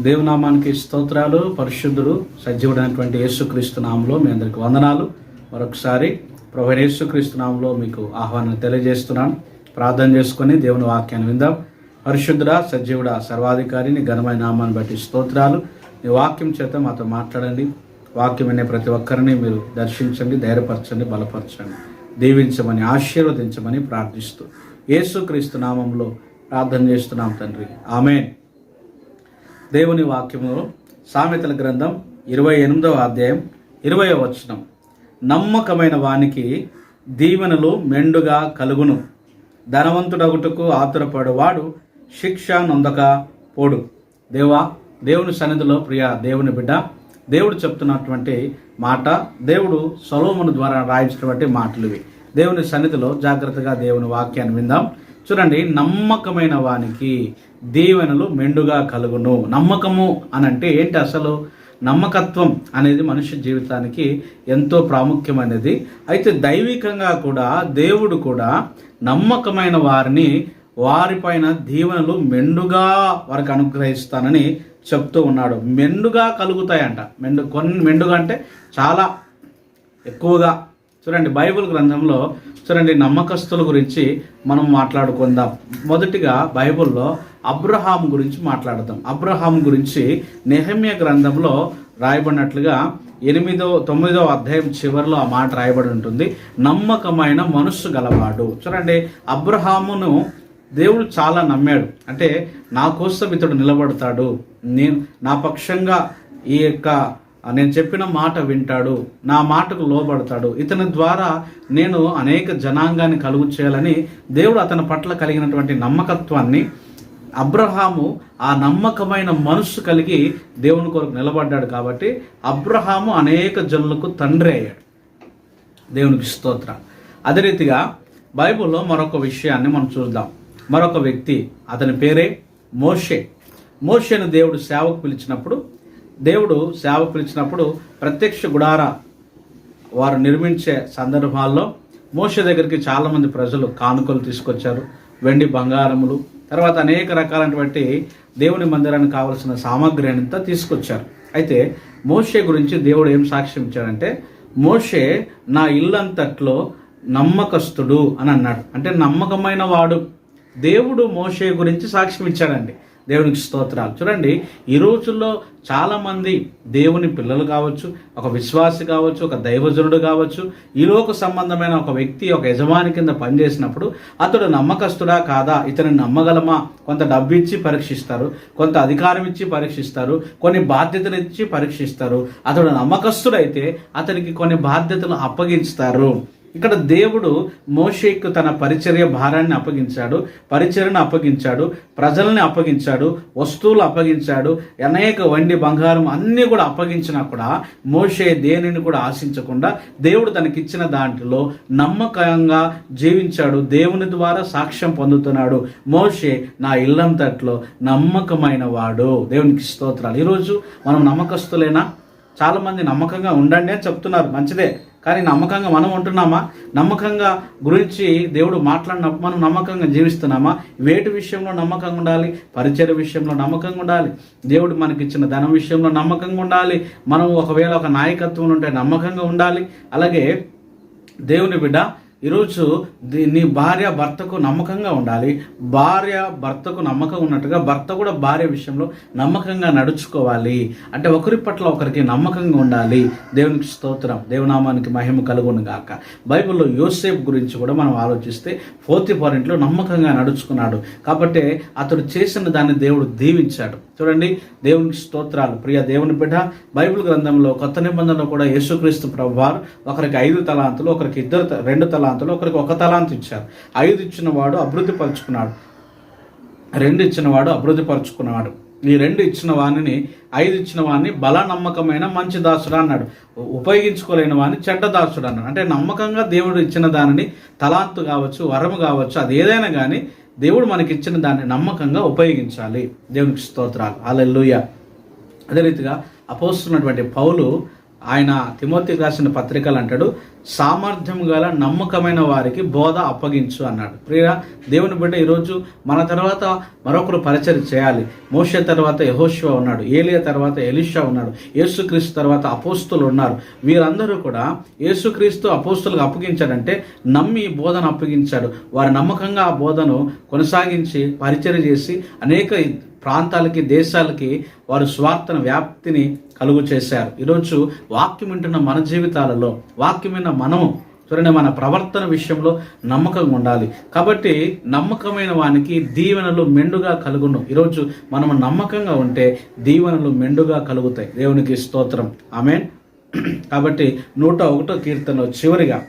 దేవునామానికి స్తోత్రాలు పరిశుద్ధుడు సజీవుడైనటువంటి యేసుక్రీస్తు నామంలో మీ అందరికి వందనాలు. మరొకసారి ప్రభు యేసుక్రీస్తు నామంలో మీకు ఆహ్వానం తెలియజేస్తున్నాను. ప్రార్థన చేసుకొని దేవుని వాక్యాన్ని విందాం. పరిశుద్ధుడ సజీవుడ సర్వాధికారిని ఘనమైన నామాన్ని బట్టి స్తోత్రాలు. మీ వాక్యం చేత మాతో మాట్లాడండి. వాక్యం అనే ప్రతి ఒక్కరిని మీరు దర్శించండి ధైర్యపరచండి బలపరచండి. దీవించమని ఆశీర్వదించమని ప్రార్థిస్తూ యేసుక్రీస్తు నామంలో ప్రార్థన చేస్తున్నాం తండ్రి. ఆమెన్. దేవుని వాక్యములో సామెతల గ్రంథం ఇరవై ఎనిమిదవ అధ్యాయం ఇరవై వచనం. నమ్మకమైన వానికి దీవెనలు మెండుగా కలుగును. ధనవంతుడగుటకు ఆతురపడేవాడు శిక్ష నొందక పోడు. దేవా దేవుని సన్నిధిలో ప్రియ దేవుని బిడ్డ దేవుడు చెప్తున్నటువంటి మాట దేవుడు సొలోమును ద్వారా రాయించినటువంటి మాటలు ఇవి. దేవుని సన్నిధిలో జాగ్రత్తగా దేవుని వాక్యాన్ని విందాం. చూడండి నమ్మకమైన వానికి దీవెనలు మెండుగా కలుగును. నమ్మకము అని అంటే ఏంటి అసలు? నమ్మకత్వం అనేది మనిషి జీవితానికి ఎంతో ప్రాముఖ్యమైనది. అయితే దైవికంగా కూడా దేవుడు కూడా నమ్మకమైన వారిని వారిపైన దీవెనలు మెండుగా వారికి అనుగ్రహిస్తానని చెప్తూ ఉన్నాడు. మెండుగా కలుగుతాయంట. మెండు కొన్ని మెండుగా అంటే చాలా ఎక్కువగా చూడండి బైబిల్ గ్రంథంలో చూడండి నమ్మకస్తుల గురించి మనం మాట్లాడుకుందాం. మొదటిగా బైబిల్లో అబ్రహాం గురించి మాట్లాడదాం. అబ్రహాం గురించి నెహమ్య గ్రంథంలో రాయబడినట్లుగా ఎనిమిదో తొమ్మిదో అధ్యాయం చివరిలో ఆ మాట రాయబడి ఉంటుంది. నమ్మకమైన మనస్సు గలవాడు. చూడండి అబ్రహామును దేవుడు చాలా నమ్మాడు. అంటే నా కోసం ఇతడు నిలబడతాడు. నేను నా పక్షంగా ఈ యొక్క నేను చెప్పిన మాట వింటాడు నా మాటకు లోబడతాడు. ఇతని ద్వారా నేను అనేక జనాంగాన్ని కలుగు చేయాలని దేవుడు అతని పట్ల కలిగినటువంటి నమ్మకత్వాన్ని అబ్రహాము ఆ నమ్మకమైన మనస్సు కలిగి దేవుని కొరకు నిలబడ్డాడు కాబట్టి అబ్రహాము అనేక జనులకు తండ్రి అయ్యాడు. దేవునికి స్తోత్ర. అదే రీతిగా బైబిల్లో మరొక విషయాన్ని మనం చూద్దాం. మరొక వ్యక్తి అతని పేరే మోషే. మోషేను దేవుడు సేవకు పిలిచినప్పుడు దేవుడు సేవ పిలిచినప్పుడు ప్రత్యక్ష గుడార వారు నిర్మించే సందర్భాల్లో మోష దగ్గరికి చాలామంది ప్రజలు కానుకలు తీసుకొచ్చారు. వెండి బంగారములు తర్వాత అనేక రకాలైనటువంటి దేవుని మందిరానికి కావలసిన సామాగ్రి అంతా తీసుకొచ్చారు. అయితే మోషే గురించి దేవుడు ఏం సాక్ష్యం ఇచ్చాడంటే మోషే నా ఇల్లంతట్లో నమ్మకస్తుడు అని అన్నాడు. అంటే నమ్మకమైన వాడు. దేవుడు మోషే గురించి సాక్ష్యం ఇచ్చాడండి. దేవునికి స్తోత్రాలు. చూడండి ఈ రోజుల్లో చాలామంది దేవుని పిల్లలు కావచ్చు ఒక విశ్వాసి కావచ్చు ఒక దైవజనుడు కావచ్చు ఈ సంబంధమైన ఒక వ్యక్తి ఒక యజమాని కింద పనిచేసినప్పుడు అతడు నమ్మకస్తుడా కాదా? ఇతని నమ్మగలమా? కొంత డబ్బు ఇచ్చి పరీక్షిస్తారు కొంత అధికారం ఇచ్చి పరీక్షిస్తారు కొన్ని బాధ్యతలు ఇచ్చి పరీక్షిస్తారు. అతడు నమ్మకస్తుడైతే అతనికి కొన్ని బాధ్యతలు అప్పగించుతారు. ఇక్కడ దేవుడు మోషేకు తన పరిచర్య భారాన్ని అప్పగించాడు పరిచర్యను అప్పగించాడు ప్రజల్ని అప్పగించాడు వస్తువులు అప్పగించాడు అనేక వండి బంగారం అన్నీ కూడా అప్పగించినా కూడా మోషే దేనిని కూడా ఆశించకుండా దేవుడు తనకిచ్చిన దాంట్లో నమ్మకంగా జీవించాడు దేవుని ద్వారా సాక్ష్యం పొందుతున్నాడు. మోషే నా ఇల్లంతట్లో నమ్మకమైన వాడు. దేవునికి స్తోత్రాలు. ఈరోజు మనం నమ్మకస్తులేనా? చాలామంది నమ్మకంగా ఉండండి అని చెప్తున్నారు. మంచిదే. కానీ నమ్మకంగా మనం ఉంటున్నామా? నమ్మకంగా గురించి దేవుడు మాట్లాడినప్పుడు మనం నమ్మకంగా జీవిస్తున్నామా? వేటి విషయంలో నమ్మకంగా ఉండాలి? పరిచయ విషయంలో నమ్మకంగా ఉండాలి? దేవుడు మనకిచ్చిన ధనం విషయంలో నమ్మకంగా ఉండాలి? మనం ఒకవేళ ఒక నాయకత్వం ఉంటే నమ్మకంగా ఉండాలి? అలాగే దేవుని బిడ్డ ఈరోజు నీ భార్య భర్తకు నమ్మకంగా ఉండాలి. భార్య భర్తకు నమ్మకం ఉన్నట్టుగా భర్త కూడా భార్య విషయంలో నమ్మకంగా నడుచుకోవాలి. అంటే ఒకరి పట్ల ఒకరికి నమ్మకంగా ఉండాలి. దేవునికి స్తోత్రం. దేవనామానికి మహిమ కలుగును గాక. బైబిల్లో యోసేఫ్ గురించి కూడా మనం ఆలోచిస్తే ఫోర్త్ పాయింట్లో నమ్మకంగా నడుచుకున్నాడు. కాబట్టి అతడు చేసిన దాన్ని దేవుడు దీవించాడు. చూడండి దేవునికి స్తోత్రాలు. ప్రియ దేవుని బిడ్డ బైబిల్ గ్రంథంలో కొత్త నిబంధనలో కూడా యేసుక్రీస్తు ప్రభు వారు ఒకరికి ఐదు తలాంతులు ఒకరికి ఇద్దరు రెండు రెండు తలాంతులు. ఒకరికి ఒక తలాంతు ఇచ్చారు. ఐదు ఇచ్చిన వాడు అభివృద్ధి పరుచుకున్నాడు. రెండు ఇచ్చిన వాడు అభివృద్ధి పరుచుకున్నాడు. ఈ రెండు ఇచ్చిన వాణిని ఐదు ఇచ్చిన వాడిని బల నమ్మకమైన మంచి దాసుడు అన్నాడు. ఉపయోగించుకోలేని వాడిని చెడ్డ దాసుడు అన్నాడు. అంటే నమ్మకంగా దేవుడు ఇచ్చిన దానిని తలాంతు కావచ్చు వరము కావచ్చు అది ఏదైనా కానీ దేవుడు మనకి ఇచ్చిన దాన్ని నమ్మకంగా ఉపయోగించాలి. దేవునికి స్తోత్రాలు. అలెల్లుయ అదే రీతిగా అపోస్తున్నటువంటి పౌలు ఆయన తిమోతికి రాసిన పత్రికలు అంటాడు సామర్థ్యం గల నమ్మకమైన వారికి బోధ అప్పగించు అన్నాడు. ప్రియ దేవుని బిడ్డ ఈరోజు మన తర్వాత మరొకరు పరిచయం చేయాలి. మోషే తర్వాత యహోశివ ఉన్నాడు ఏలియా తర్వాత ఎలిషా ఉన్నాడు యేసుక్రీస్తు తర్వాత అపోస్తులు ఉన్నారు. వీరందరూ కూడా యేసుక్రీస్తు అపోస్తులకు అప్పగించాడంటే నమ్మి బోధన అప్పగించాడు. వారు నమ్మకంగా ఆ బోధను కొనసాగించి పరిచయం చేసి అనేక ప్రాంతాలకి దేశాలకి వారు స్వార్థన వ్యాప్తిని కలుగు చేశారు. ఈరోజు వాక్యం వింటున్న మన జీవితాలలో వాక్యం విన్న మనము చూడండి మన ప్రవర్తన విషయంలో నమ్మకంగా ఉండాలి. కాబట్టి నమ్మకమైన వానికి దీవెనలు మెండుగా కలుగును. ఈరోజు మనం నమ్మకంగా ఉంటే దీవెనలు మెండుగా కలుగుతాయి. దేవునికి స్తోత్రం. ఆమె కాబట్టి నూట ఒకటో కీర్తనలో చివరిగా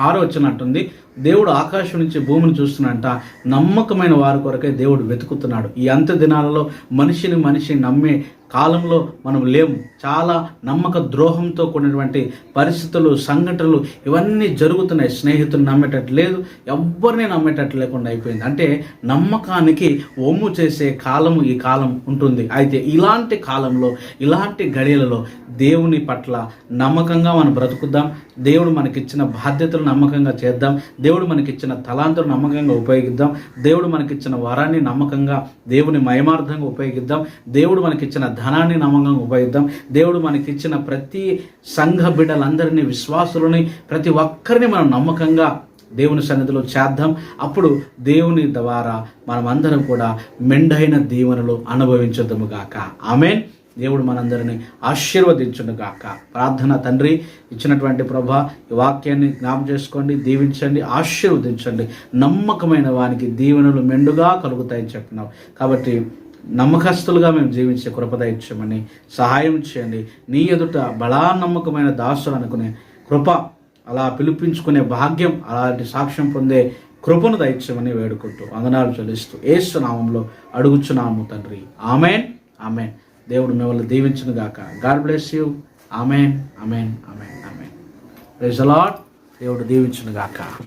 ఆరో వచ్చినట్టుంది దేవుడు ఆకాశం నుంచి భూమిని చూస్తున్నంట నమ్మకమైన వారి కొరకే దేవుడు వెతుకుతున్నాడు. ఈ అంత్య దినాలలో మనిషిని మనిషి నమ్మే కాలంలో మనం లేము. చాలా నమ్మక ద్రోహంతో కూడినటువంటి పరిస్థితులు సంఘటనలు ఇవన్నీ జరుగుతున్నాయి. స్నేహితులు నమ్మేటట్టు లేదు ఎవ్వరిని నమ్మేటట్టు లేకుండా అయిపోయింది. అంటే నమ్మకానికి ఒమ్ము చేసే కాలము ఈ కాలం ఉంటుంది. అయితే ఇలాంటి కాలంలో ఇలాంటి గడియలలో దేవుని పట్ల నమ్మకంగా మనం బ్రతుకుద్దాం. దేవుడు మనకిచ్చిన బాధ్యతలు నమ్మకంగా చేద్దాం. దేవుడు మనకిచ్చిన తలాంతులు నమ్మకంగా ఉపయోగిద్దాం. దేవుడు మనకిచ్చిన వరాన్ని నమ్మకంగా దేవుని మయమార్థంగా ఉపయోగిద్దాం. దేవుడు మనకిచ్చిన ధనాన్ని నమ్మకంగా ఉపయోగిద్దాం. దేవుడు మనకిచ్చిన ప్రతి సంఘ బిడ్డలందరినీ విశ్వాసులని ప్రతి ఒక్కరిని మనం నమ్మకంగా దేవుని సన్నిధిలో చేద్దాం. అప్పుడు దేవుని ద్వారా మనమందరం కూడా మెండైన దీవెనలు అనుభవించదము గాక. ఆమెన్. దేవుడు మనందరినీ ఆశీర్వదించును గాక ప్రార్థన తండ్రి ఇచ్చినటువంటి ప్రభా ఈ వాక్యాన్ని జ్ఞాపం చేసుకోండి దీవించండి ఆశీర్వదించండి. నమ్మకమైన వానికి దీవెనలు మెండుగా కలుగుతాయని చెప్పినావు కాబట్టి నమ్మకస్తులుగా మేము జీవించే కృపద ఇచ్చామని సహాయం చేయండి. నీ ఎదుట బలా నమ్మకమైన దాసులు అనుకునే కృప అలా పిలిపించుకునే భాగ్యం అలాంటి సాక్ష్యం పొందే కృపను దయచమని వేడుకుంటూ వందనాలు చెల్లిస్తూ ఏసు నామంలో అడుగుచున్నాము తండ్రి. Amen amen. దేవుడు మిమ్మల్ని దీవించును గాక. God bless you. Amen amen amen amen. రిజలాట్ దేవుడు దీవించును గాక.